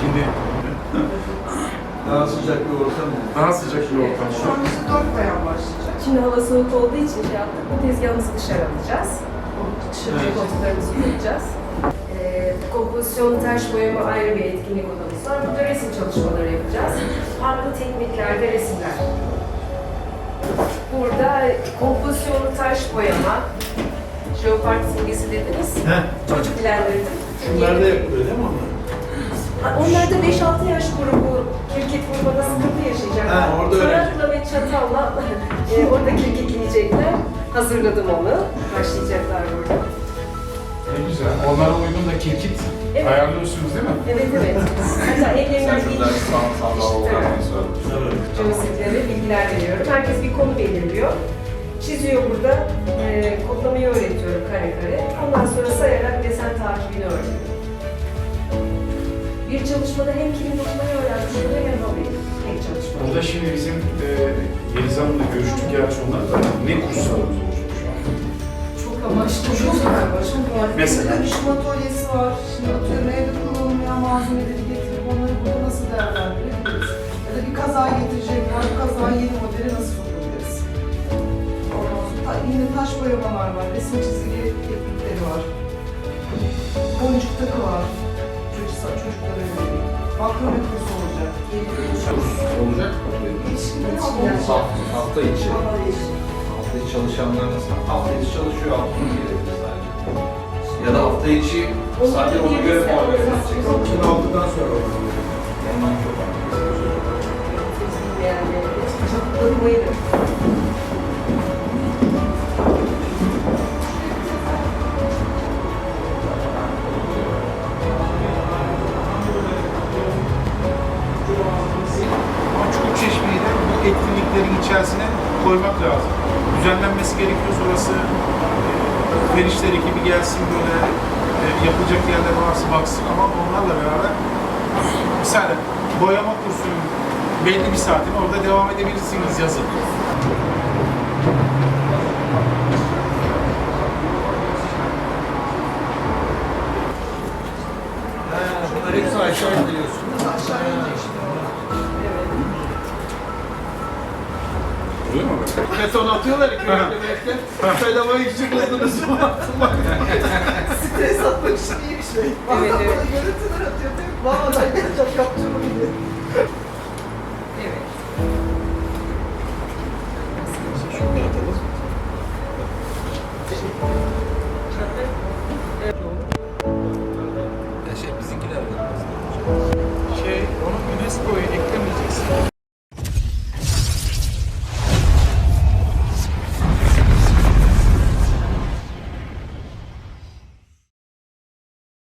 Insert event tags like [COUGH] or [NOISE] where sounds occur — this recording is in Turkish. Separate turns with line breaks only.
Şimdi
Daha sıcak bir ortam
daha sıcak bir ortam
Şu an işte dört bayan başlayacak.
Şimdi hava soğuk olduğu için şey yaptık. Bu tezgahımızı dışarı alacağız. Dışarı
Evet.
koltuklarımızı koyacağız. Ee, kompozisyon, taş boyama ayrı bir etkinlik odamız var. Burada resim çalışmaları yapacağız. Farklı tekniklerde resimler. Burada kompozisyonu taş boyama, jeopard simgesi dediniz.
Heh.
Çocuk dilendirdim.
Şunlar da yapılıyor değil mi onlar?
Onlar da 5-6 yaş grubu kirket vurmada sıkıntı yaşayacaklar.
Ha, orada.
Tarakla ve çatalla e, orada kirketleyecekler. Hazırladım onu. Başlayacaklar burada.
Ne güzel. Onlara uygun da kirkit
Evet.
ayarlıyorsunuz değil mi?
Evet evet. Hatta [LAUGHS]
sonra.
Evet.
joysticklere bilgiler veriyorum. Herkes bir konu belirliyor. Çiziyor burada. E, kodlamayı öğretiyorum kare kare. Ondan sonra sayarak desen Bir çalışmada hem kimin dokumayı öğrenmiş oluyor hem hobi. Tek çalışma.
Burada şimdi bizim e, Yeliz Hanım'la görüştük gerçi onlarla da ne kurslarımız olacak şu an?
Çok amaçlı, çok. Çok var.
Mesela?
Dönüşüm atölyesi var. Şimdi atıyorum evde kullanılmayan malzemeleri getirip onları burada nasıl değerlendirebiliriz? Ya da bir kaza getirecekler, bu kazayı yeni modele nasıl sokabiliriz? Ondan sonra yine taş boyamalar var, resim çizgi teknikleri var. Boncuk takı var. Çocuklar, çocuklara yönelik. Makrome kursu olacak.
Olacak mı? Hafta, hafta içi.
Hafta içi.
Hafta içi çalışanlar nasıl? Hafta içi çalışıyor, hafta sonu gelebilir sadece. Ya da hafta içi sadece ona göre muhabbet edecek.
Şimdi aldıktan sonra olur.
Ondan çok önemli.
Yani dokumayı da
içerisine koymak lazım. Düzenlenmesi gerekiyor sonrası e, Ferişler ekibi gelsin böyle e, yapılacak yerler varsa baksın ama onlarla beraber mesela boyama kursunun belli bir saatini orada devam edebilirsiniz yazın.
Ha, bunlar hepsi aşağı indiriyorsun.
Oluyor mu?
Beton atıyorlar ki böyle bekle. Pedalamayı için buldunuz mu?
Stres atmak için iyi bir şey.
Evet, evet.
bana görüntüler atıyor değil mi? Valla ben geleceğim yapacağım diye.
Evet.
Şunu atalım.
Şey, bizimkiler de.
Şey, onu UNESCO'ya eklemeyeceksin.